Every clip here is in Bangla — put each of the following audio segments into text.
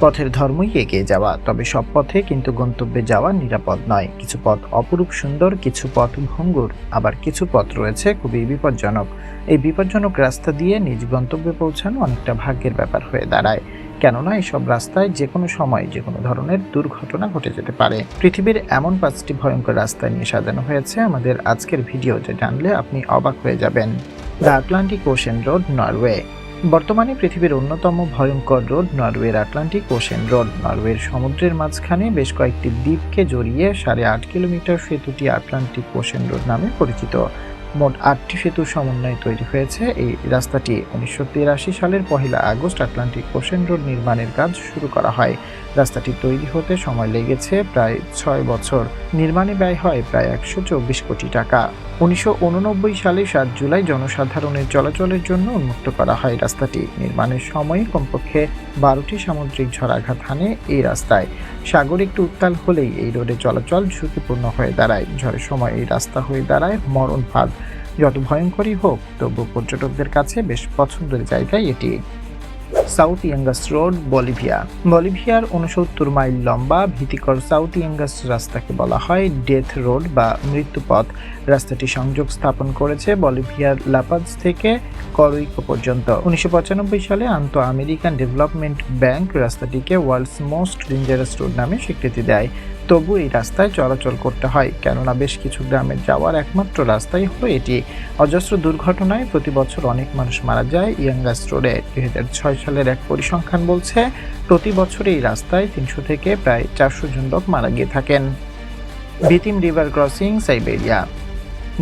পথের ধর্মই এগিয়ে যাওয়া, তবে সব পথে কিন্তু গন্তব্যে যাওয়া নিরাপদ নয়। কিছু পথ অপরূপ সুন্দর, কিছু পথ ভঙ্গুর, আবার কিছু পথ রয়েছে খুবই বিপজ্জনক। এই বিপজ্জনক রাস্তা দিয়ে নিজ গন্তব্যে পৌঁছানো অনেকটা ভাগ্যের ব্যাপার হয়ে দাঁড়ায়। কেননা এইসব রাস্তায় যে কোনো সময় যে কোনো ধরনের দুর্ঘটনা ঘটে যেতে পারে। পৃথিবীর এমন পাঁচটি ভয়ঙ্কর রাস্তা নিয়ে সাজানো হয়েছে আমাদের আজকের ভিডিওতে জানলে আপনি অবাক হয়ে যাবেন। The Atlantic ocean road, Norway. বর্তমানে পৃথিবীর অন্যতম ভয়ঙ্কর রোড নরওয়ের আটলান্টিক ওশেন রোড। নরওয়ের সমুদ্রের মাঝখানে বেশ কয়েকটি দ্বীপকে জড়িয়ে সাড়ে আট কিলোমিটার সেতুটি আটলান্টিক ওশেন রোড নামে পরিচিত। মোট আটটি সেতুর সমন্বয়ে তৈরি হয়েছে। এই রাস্তাটি উনিশশো তিরাশি সালের পহেলা আগস্ট আটলান্টিক ওশেন রোড নির্মাণের কাজ শুরু করা হয়। রাস্তাটি তৈরি হতে সময় লেগেছে প্রায় ছয় বছর। নির্মাণে ব্যয় হয় প্রায় একশো চব্বিশ কোটি টাকা। উনিশশো উননব্বই সালে সাত জুলাই জনসাধারণের চলাচলের জন্য উন্মুক্ত করা হয় রাস্তাটি। নির্মাণের সময় কমপক্ষে বারোটি সামুদ্রিক ঝড়াঘাত হানে এই রাস্তায়। সাগর একটু উত্তাল হলেই এই রোডে চলাচল ঝুঁকিপূর্ণ হয়ে দাঁড়ায়। ঝড়ের সময় এই রাস্তা হয়ে দাঁড়ায় মরণ ফাঁদ। যত ভয়ঙ্করই হোক তবু পর্যটকদের কাছে বেশ পছন্দের জায়গায় এটি। South Yungas road, Bolivia. বলিভিয়ার উনসত্তর মাইল লম্বা, ভীতিকর সাউথ ইয়াঙ্গাস রাস্তাকে বলা হয় ডেথ রোড বা মৃত্যুপথ। রাস্তাটি সংযোগ স্থাপন করেছে বলিভিয়ার লাপাজ থেকে করইকো পর্যন্ত। উনিশশো পঁচানব্বই সালে আন্ত আমেরিকান ডেভেলপমেন্ট ব্যাংক রাস্তাটিকে ওয়ার্ল্ডস মোস্ট ডেঞ্জারাস রোড নামে স্বীকৃতি দেয়। তবু এই রাস্তায় চলাচল করতে হয়, কেননা বেশ কিছু গ্রামে যাওয়ার একমাত্র রাস্তাই হলো এটি। অজস্র দুর্ঘটনায় প্রতি বছর অনেক মানুষ মারা যায় ইয়াঙ্গাস রোডে। দুই ছয় সালের এক পরিসংখ্যান বলছে, প্রতি বছর এই রাস্তায় তিনশো থেকে প্রায় চারশো জন লোক মারা গিয়ে থাকেন। Vitim river crossing, Siberia.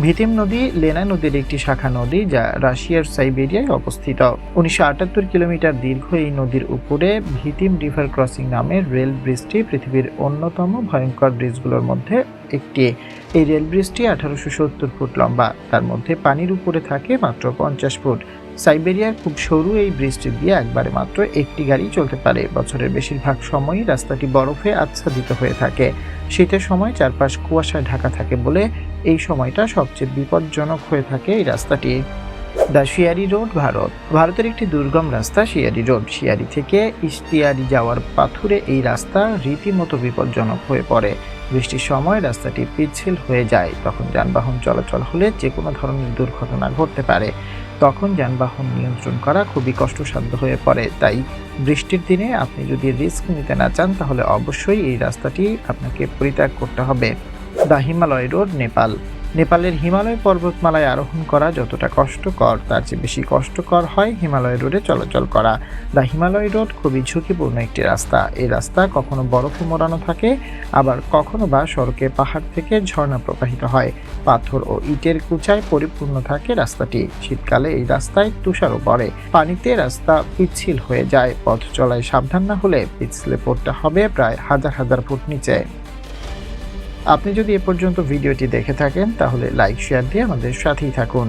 Vitim নদী, লেনা নদীর একটি শাখা নদী যা রাশিয়ার সাইবেরিয়ায় অবস্থিত। উনিশশো আটাত্তর কিলোমিটার দীর্ঘ এই নদীর উপরে ভিতিম রিভার ক্রসিং নামের রেল ব্রিজটি পৃথিবীর অন্যতম ভয়ঙ্কর ব্রিজগুলোর মধ্যে একটি। এই রেল ব্রিজটি আঠারোশো সত্তর ফুট লম্বা। তার মধ্যে পানির উপরে থাকে মাত্র পঞ্চাশ ফুট। সাইবেরিয়ার খুব সরু এই ব্রিজটি দিয়ে একবারে মাত্র একটি গাড়ি চলতে পারে। বছরের বেশিরভাগ সময়ই রাস্তাটি বরফে আচ্ছাদিত হয়ে থাকে। শীতের সময় চারপাশ কুয়াশায় ঢাকা থাকে বলে এই সময়টা সবচেয়ে বিপজ্জনক হয়ে থাকে এই রাস্তাটি। দ্য শিয়ারি রোড, ভারত। ভারতের একটি দুর্গম রাস্তা, শিয়ারি রোড। শিয়ারি থেকে ইশতিয়ারি যাওয়ার পাথুরে এই রাস্তা রীতিমতো বিপজ্জনক হয়ে পড়ে। বৃষ্টির সময় রাস্তাটি পিচ্ছিল হয়ে যায়। তখন যানবাহন চলাচল হলে যে কোনো ধরনের দুর্ঘটনা ঘটতে পারে। তখন যানবাহন নিয়ন্ত্রণ করা খুবই কষ্টসাধ্য হয়ে পড়ে। তাই বৃষ্টির দিনে আপনি যদি রিস্ক নিতে না চান, তাহলে অবশ্যই এই রাস্তাটি আপনাকে পরিত্যাগ করতে হবে। The Himalaya road, Nepal. নেপালের হিমালয় পর্বতমালায় আরোহণ করা যতটা কষ্টকর, তার চেয়ে বেশি কষ্টকর হয় হিমালয় রোডে চলাচল করা। দ্য হিমালয় রোড খুবই ঝুঁকিপূর্ণ একটি রাস্তা। এই রাস্তা কখনো বরফে মোড়ানো থাকে, আবার কখনো বা সড়কে পাহাড় থেকে ঝর্ণা প্রবাহিত হয়। পাথর ও ইটের কুচায় পরিপূর্ণ থাকে রাস্তাটি। শীতকালে এই রাস্তায় তুষারও পড়ে। পানিতে রাস্তা পিচ্ছিল হয়ে যায়। পথ চলায় সাবধান না হলে পিছলে পড়তে হবে প্রায় হাজার হাজার ফুট নিচে। আপনি যদি এ পর্যন্ত ভিডিওটি দেখে থাকেন তাহলে লাইক শেয়ার দিয়ে আমাদের সাথেই থাকুন।